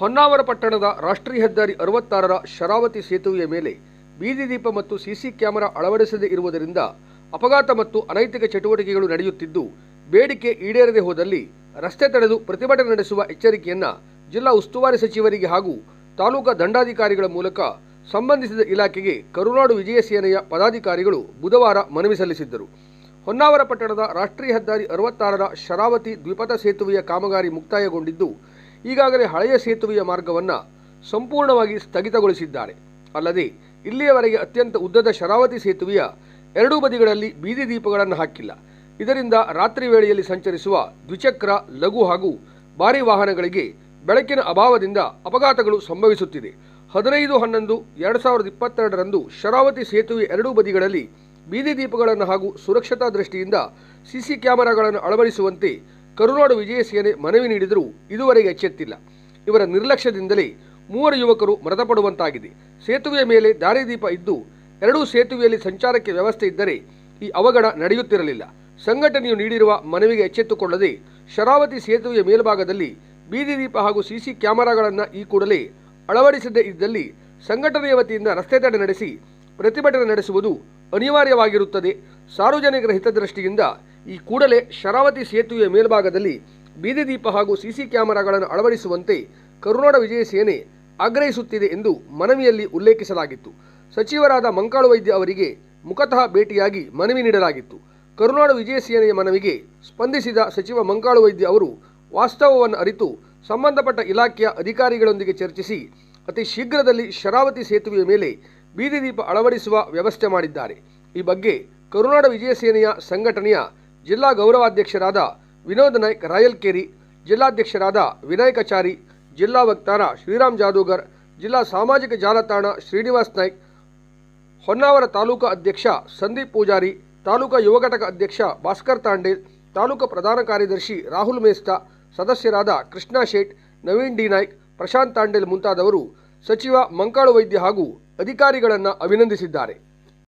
ಹೊನ್ನಾವರ ಪಟ್ಟಣದ ರಾಷ್ಟ್ರೀಯ ಹೆದ್ದಾರಿ ಅರವತ್ತಾರರ ಶರಾವತಿ ಸೇತುವೆಯ ಮೇಲೆ ಬೀದಿ ದೀಪ ಮತ್ತು ಸಿಸಿ ಕ್ಯಾಮೆರಾ ಅಳವಡಿಸದೇ ಇರುವುದರಿಂದ ಅಪಘಾತ ಮತ್ತು ಅನೈತಿಕ ಚಟುವಟಿಕೆಗಳು ನಡೆಯುತ್ತಿದ್ದು, ಬೇಡಿಕೆ ಈಡೇರದೆ ಹೋದಲ್ಲಿ ರಸ್ತೆ ತಡೆದು ಪ್ರತಿಭಟನೆ ನಡೆಸುವ ಎಚ್ಚರಿಕೆಯನ್ನ ಜಿಲ್ಲಾ ಉಸ್ತುವಾರಿ ಸಚಿವರಿಗೆ ಹಾಗೂ ತಾಲೂಕಾ ದಂಡಾಧಿಕಾರಿಗಳ ಮೂಲಕ ಸಂಬಂಧಿಸಿದ ಇಲಾಖೆಗೆ ಕರುನಾಡು ವಿಜಯ ಸೇನೆಯ ಪದಾಧಿಕಾರಿಗಳು ಬುಧವಾರ ಮನವಿ ಸಲ್ಲಿಸಿದ್ದರು. ಹೊನ್ನಾವರ ಪಟ್ಟಣದ ರಾಷ್ಟ್ರೀಯ ಹೆದ್ದಾರಿ ಅರವತ್ತಾರರ ಶರಾವತಿ ದ್ವಿಪಥ ಸೇತುವೆಯ ಕಾಮಗಾರಿ ಮುಕ್ತಾಯಗೊಂಡಿದ್ದು ಈಗಾಗಲೇ ಹಳೆಯ ಸೇತುವೆಯ ಮಾರ್ಗವನ್ನು ಸಂಪೂರ್ಣವಾಗಿ ಸ್ಥಗಿತಗೊಳಿಸಿದ್ದಾರೆ. ಅಲ್ಲದೆ, ಇಲ್ಲಿಯವರೆಗೆ ಅತ್ಯಂತ ಉದ್ದದ ಶರಾವತಿ ಸೇತುವೆಯ ಎರಡೂ ಬದಿಗಳಲ್ಲಿ ಬೀದಿ ದೀಪಗಳನ್ನು ಹಾಕಿಲ್ಲ. ಇದರಿಂದ ರಾತ್ರಿ ವೇಳೆಯಲ್ಲಿ ಸಂಚರಿಸುವ ದ್ವಿಚಕ್ರ, ಲಘು ಹಾಗೂ ಭಾರಿ ವಾಹನಗಳಿಗೆ ಬೆಳಕಿನ ಅಭಾವದಿಂದ ಅಪಘಾತಗಳು ಸಂಭವಿಸುತ್ತಿದೆ. ಹದಿನೈದು, ಹನ್ನೊಂದು, ಎರಡು ಸಾವಿರದ ಇಪ್ಪತ್ತೆರಡರಂದು ಶರಾವತಿ ಸೇತುವೆ ಎರಡೂ ಬದಿಗಳಲ್ಲಿ ಬೀದಿ ದೀಪಗಳನ್ನು ಹಾಗೂ ಸುರಕ್ಷತಾ ದೃಷ್ಟಿಯಿಂದ ಸಿಸಿ ಕ್ಯಾಮೆರಾಗಳನ್ನು ಅಳವಡಿಸುವಂತೆ ಕರುನಾಡು ವಿಜಯ ಸೇನೆ ಮನವಿ ನೀಡಿದರೂ ಇದುವರೆಗೆ ಎಚ್ಚೆತ್ತಿಲ್ಲ. ಇವರ ನಿರ್ಲಕ್ಷ್ಯದಿಂದಲೇ ಮೂವರು ಯುವಕರು ಮೃತಪಡುವಂತಾಗಿದೆ. ಸೇತುವೆಯ ಮೇಲೆ ದಾರಿದೀಪ ಇದ್ದು, ಎರಡೂ ಸೇತುವೆಯಲ್ಲಿ ಸಂಚಾರಕ್ಕೆ ವ್ಯವಸ್ಥೆ ಇದ್ದರೆ ಈ ಅವಘಡ ನಡೆಯುತ್ತಿರಲಿಲ್ಲ. ಸಂಘಟನೆಯು ನೀಡಿರುವ ಮನವಿಗೆ ಎಚ್ಚೆತ್ತುಕೊಳ್ಳದೆ, ಶರಾವತಿ ಸೇತುವೆಯ ಮೇಲ್ಭಾಗದಲ್ಲಿ ಬೀದಿ ದೀಪ ಹಾಗೂ ಸಿಸಿ ಕ್ಯಾಮೆರಾಗಳನ್ನು ಈ ಕೂಡಲೇ ಅಳವಡಿಸದೇ ಇದ್ದಲ್ಲಿ ಸಂಘಟನೆಯ ವತಿಯಿಂದ ರಸ್ತೆ ತಡೆ ನಡೆಸಿ ಪ್ರತಿಭಟನೆ ನಡೆಸುವುದು ಅನಿವಾರ್ಯವಾಗಿರುತ್ತದೆ. ಸಾರ್ವಜನಿಕರ ಹಿತದೃಷ್ಟಿಯಿಂದ ಈ ಕೂಡಲೇ ಶರಾವತಿ ಸೇತುವೆಯ ಮೇಲ್ಭಾಗದಲ್ಲಿ ಬೀದಿ ದೀಪ ಹಾಗೂ ಸಿಸಿ ಕ್ಯಾಮೆರಾಗಳನ್ನು ಅಳವಡಿಸುವಂತೆ ಕರುನಾಡ ವಿಜಯ ಸೇನೆ ಆಗ್ರಹಿಸುತ್ತಿದೆ ಎಂದು ಮನವಿಯಲ್ಲಿ ಉಲ್ಲೇಖಿಸಲಾಗಿತ್ತು. ಸಚಿವರಾದ ಮಂಕಾಳು ವೈದ್ಯ ಅವರಿಗೆ ಮುಖತಃ ಭೇಟಿಯಾಗಿ ಮನವಿ ನೀಡಲಾಗಿತ್ತು. ಕರುನಾಡ ವಿಜಯ ಸೇನೆಯ ಮನವಿಗೆ ಸ್ಪಂದಿಸಿದ ಸಚಿವ ಮಂಕಾಳು ವೈದ್ಯ ಅವರು ವಾಸ್ತವವನ್ನು ಅರಿತು ಸಂಬಂಧಪಟ್ಟ ಇಲಾಖೆಯ ಅಧಿಕಾರಿಗಳೊಂದಿಗೆ ಚರ್ಚಿಸಿ ಅತಿ ಶೀಘ್ರದಲ್ಲಿ ಶರಾವತಿ ಸೇತುವೆಯ ಮೇಲೆ ಬೀದಿ ದೀಪ ಅಳವಡಿಸುವ ವ್ಯವಸ್ಥೆ ಮಾಡಿದ್ದಾರೆ. ಈ ಬಗ್ಗೆ ಕರುನಾಡ ವಿಜಯ ಸೇನೆಯ ಸಂಘಟನೆಯ ಜಿಲ್ಲಾ ಗೌರವಾಧ್ಯಕ್ಷರಾದ ವಿನೋದ್ ನಾಯ್ಕ್ ರಾಯಲ್ಕೇರಿ, ಜಿಲ್ಲಾಧ್ಯಕ್ಷರಾದ ವಿನಾಯಕಾಚಾರಿ ಜಿಲ್ಲಾ ವಕ್ತಾರ ಶ್ರೀರಾಮ್ ಜಾದೂಗರ್, ಜಿಲ್ಲಾ ಸಾಮಾಜಿಕ ಜಾಲತಾಣ ಶ್ರೀನಿವಾಸ್ ನಾಯ್ಕ್, ಹೊನ್ನಾವರ ತಾಲೂಕಾ ಅಧ್ಯಕ್ಷ ಸಂದೀಪ್ ಪೂಜಾರಿ, ತಾಲೂಕಾ ಯುವ ಘಟಕ ಅಧ್ಯಕ್ಷ ಭಾಸ್ಕರ್ ತಾಂಡೇಲ್, ತಾಲೂಕು ಪ್ರಧಾನ ಕಾರ್ಯದರ್ಶಿ ರಾಹುಲ್ ಮೇಸ್ತಾ, ಸದಸ್ಯರಾದ ಕೃಷ್ಣ ಶೇಟ್, ನವೀನ್ ಡಿ ನಾಯ್ಕ್, ಪ್ರಶಾಂತ್ ತಾಂಡೇಲ್ ಮುಂತಾದವರು ಸಚಿವ ಮಂಕಾಳು ವೈದ್ಯ ಹಾಗೂ ಅಧಿಕಾರಿಗಳನ್ನು ಅಭಿನಂದಿಸಿದ್ದಾರೆ.